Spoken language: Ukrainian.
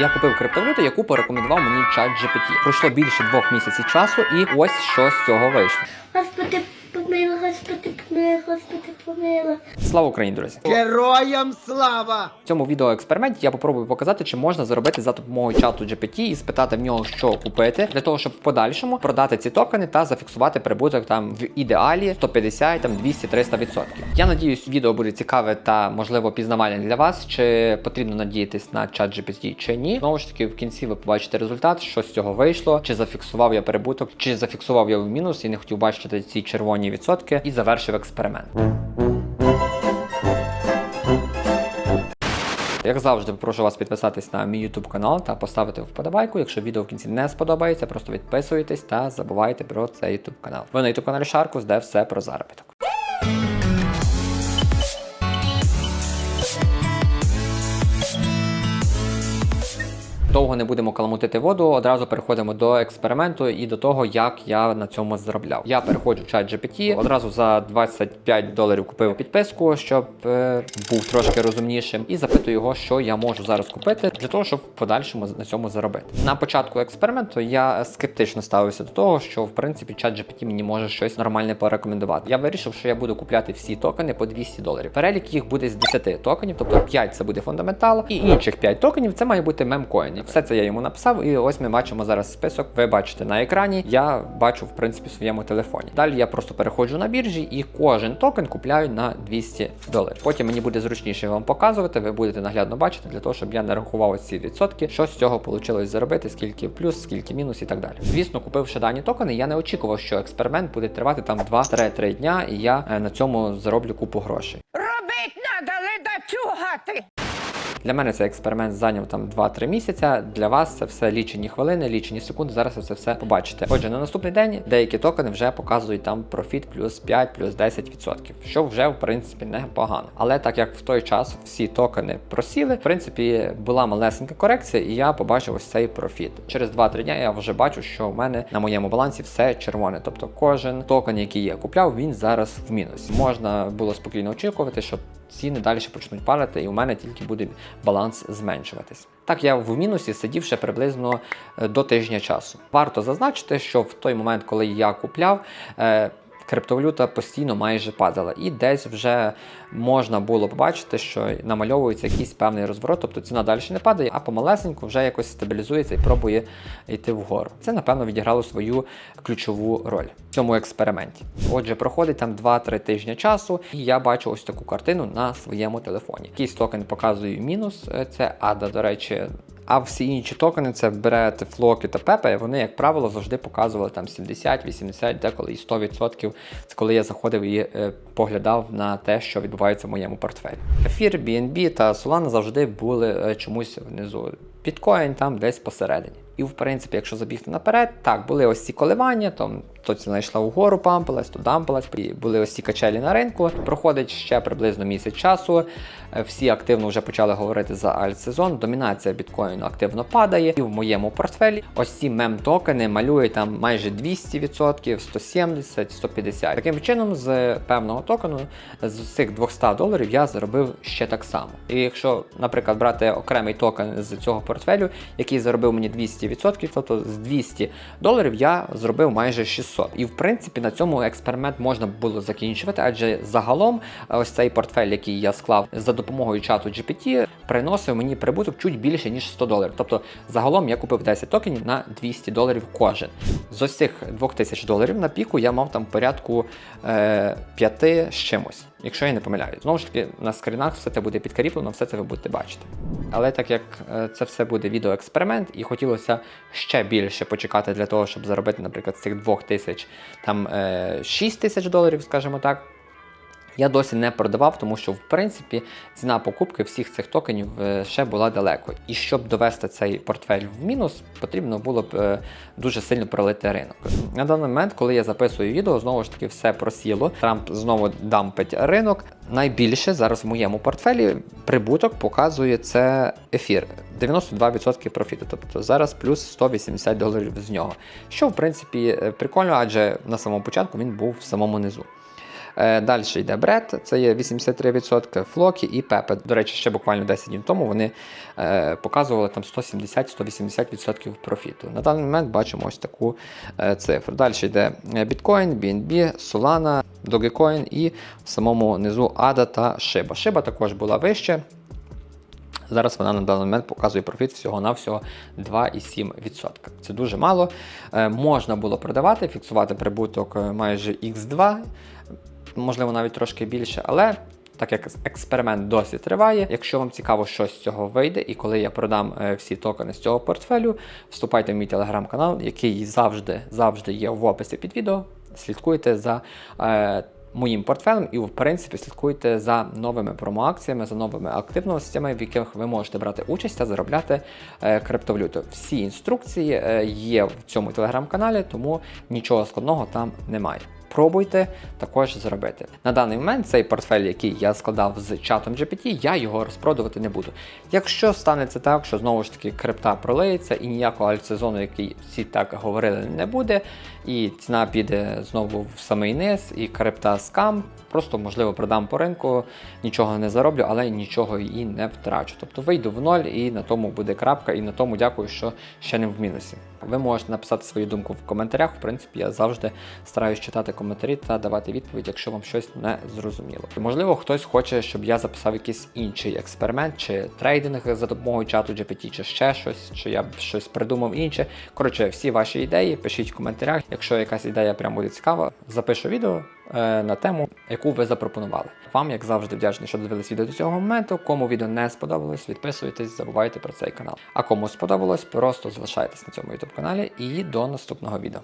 Я купив криптовалюту, яку порекомендував мені чат GPT. Пройшло більше двох місяців часу, і ось що з цього вийшло. Помилуй, Господи, помилуй, Господи, помилуй. Слава Україні, друзі! Героям слава! В цьому відеоексперименті я попробую показати, чи можна заробити за допомогою чату GPT і спитати в нього, що купити, для того, щоб в подальшому продати ці токени та зафіксувати прибуток там в ідеалі 150, там 200-300%. Я надіюсь, відео буде цікаве та можливо пізнавальне для вас. Чи потрібно надіятись на чат GPT чи ні. Знову ж таки, в кінці ви побачите результат, що з цього вийшло, чи зафіксував я прибуток, чи зафіксував я в мінус і не хотів бачити ці червоні відсотки, і завершив експеримент. Як завжди, прошу вас підписатись на мій YouTube канал та поставити вподобайку. Якщо відео в кінці не сподобається, просто підписуйтесь та забувайте про цей YouTube канал. Ви на YouTube каналі Шаркус, де все про заробіток. Довго не будемо каламутити воду, одразу переходимо до експерименту і до того, як я на цьому заробляв. Я переходжу чат GPT, одразу за 25 доларів купив підписку, щоб е, був трошки розумнішим, і запитую його, що я можу зараз купити для того, щоб в подальшому на цьому заробити. На початку експерименту я скептично ставився до того, що в принципі чат GPT мені може щось нормальне порекомендувати. Я вирішив, що я буду купляти всі токени по 200 доларів. Перелік їх буде з 10 токенів, тобто 5 це буде фундаментал, і інших 5 токенів це має бути мемкоїни. Все це я йому написав, і ось ми бачимо зараз список. Ви бачите на екрані. Я бачу в принципі в своєму телефоні. Далі я просто переходжу на біржі і кожен токен купляю на 200 доларів. Потім мені буде зручніше вам показувати. Ви будете наглядно бачити для того, щоб я не рахував ці відсотки, що з цього вийшло заробити, скільки плюс, скільки мінус і так далі. Звісно, купивши дані токени, я не очікував, що експеримент буде тривати там 2-3 дня, і я е, на цьому зароблю купу грошей. Робить надо, леда чугати. Для мене цей експеримент зайняв там 2-3 місяця. Для вас це все лічені хвилини, лічені секунди. Зараз ви це все побачите. Отже, на наступний день деякі токени вже показують там профіт плюс 5, плюс 10%, що вже в принципі непогано. Але так як в той час всі токени просіли, в принципі була малесенька корекція, і я побачив ось цей профіт. Через 2-3 дня я вже бачу, що в мене на моєму балансі все червоне. Тобто кожен токен, який я купляв, він зараз в мінусі. Можна було спокійно очікувати, що ціни далі почнуть падати, і у мене тільки буде баланс зменшуватись. Так, я в мінусі сидів ще приблизно е, до тижня часу. Варто зазначити, що в той момент, коли я купляв, е, криптовалюта постійно майже падала, і десь вже можна було побачити, що намальовується якийсь певний розворот, тобто ціна далі не падає, а помалесеньку вже якось стабілізується і пробує йти вгору. Це, напевно, відіграло свою ключову роль в цьому експерименті. Отже, проходить там 2-3 тижні часу, і я бачу ось таку картину на своєму телефоні. Якийсь токен показує мінус, е, це ада, до речі. А всі інші токени, це берете флоки та пепе, вони, як правило, завжди показували там 70, 80, деколи і 100%. Це коли я заходив і е, поглядав на те, що відбувається в моєму портфелі. Ефір, BNB та Solana завжди були е, чомусь внизу. Біткоін там десь посередині. І в принципі, якщо забігти наперед, так, були ось ці коливання, там то ціна йшла вгору, пампилась, то дампилась, були ось ці качелі на ринку. Проходить ще приблизно місяць часу. Е, Всі активно вже почали говорити за альт-сезон. Домінація біткоїну активно падає. І в моєму портфелі ось ці мем-токени малюють там майже 200%, 170, 150. Таким чином, з певного токену, з цих 200 доларів я заробив ще так само. І якщо, наприклад, брати окремий токен з цього портфелю, який заробив мені 200%, тобто з 200 доларів я зробив майже 600. І в принципі на цьому експеримент можна було закінчувати, адже загалом е, ось цей портфель, який я склав за допомогою чату GPT, приносив мені прибуток чуть більше ніж 100 доларів. Тобто загалом я купив 10 токенів на 200 доларів кожен. З ось цих 2000 доларів на піку я мав там порядку е, 5 з чимось. Якщо я не помиляюсь, знову ж таки на скрінах все це буде підкріплено, все це ви будете бачити. Але так як е, це все буде відеоексперимент, і хотілося ще більше почекати для того, щоб заробити, наприклад, з цих 2000 там е, 6 тисяч доларів, скажімо так. Я досі не продавав, тому що в принципі ціна покупки всіх цих токенів е, ще була далеко. І щоб довести цей портфель в мінус, потрібно було б е, дуже сильно пролити ринок. На даний момент, коли я записую відео, знову ж таки все просіло. Трамп знову дампить ринок. Найбільше зараз в моєму портфелі прибуток показує це ефір. 92% профіту, тобто зараз плюс 180 доларів з нього. Що в принципі е, прикольно, адже на самому початку він був в самому низу. Е, далі йде Бред, це є 83%, Флокі і Пепе. До речі, ще буквально 10 днів тому вони е, показували там 170-180% профіту. На даний момент бачимо ось таку е, цифру. Далі йде Bitcoin, BNB, Solana, Dogecoin і в самому низу ADA та Shiba. Shiba також була вище. Зараз вона на даний момент показує профіт всього-навсього 2,7%. Це дуже мало. Можна було продавати, фіксувати прибуток майже X2, можливо, навіть трошки більше, але. Так як експеримент досі триває. Якщо вам цікаво, що з цього вийде, і коли я продам е, всі токени з цього портфелю, вступайте в мій телеграм-канал, який завжди завжди є в описі під відео. Слідкуйте за е, моїм портфелем і, в принципі, слідкуйте за новими промоакціями, за новими активностями, в яких ви можете брати участь та заробляти е, криптовалюту. Всі інструкції е, є в цьому телеграм-каналі, тому нічого складного там немає. Пробуйте також зробити. На даний момент цей портфель, який я складав з чатом GPT, я його розпродувати не буду. Якщо станеться так, що знову ж таки крипта пролиється і ніякого альтсезону, який всі так говорили, не буде, і ціна піде знову в самий низ, і крипта скам, просто можливо продам по ринку, нічого не зароблю, але нічого і не втрачу. Тобто вийду в ноль, і на тому буде крапка, і на тому дякую, що ще не в мінусі. Ви можете написати свою думку в коментарях. В принципі, я завжди стараюсь читати коментарі та давати відповідь, якщо вам щось не зрозуміло. Можливо, хтось хоче, щоб я записав якийсь інший експеримент, чи трейдинг за допомогою чату GPT, чи ще щось, чи я б щось придумав інше. Коротше, всі ваші ідеї пишіть в коментарях. Якщо якась ідея прям буде цікава, запишу відео на тему, яку ви запропонували. Вам, як завжди, вдячний, що дивились відео до цього моменту. Кому відео не сподобалось, відписуйтесь, забувайте про цей канал. А кому сподобалось, просто залишайтесь на цьому YouTube каналі і до наступного відео.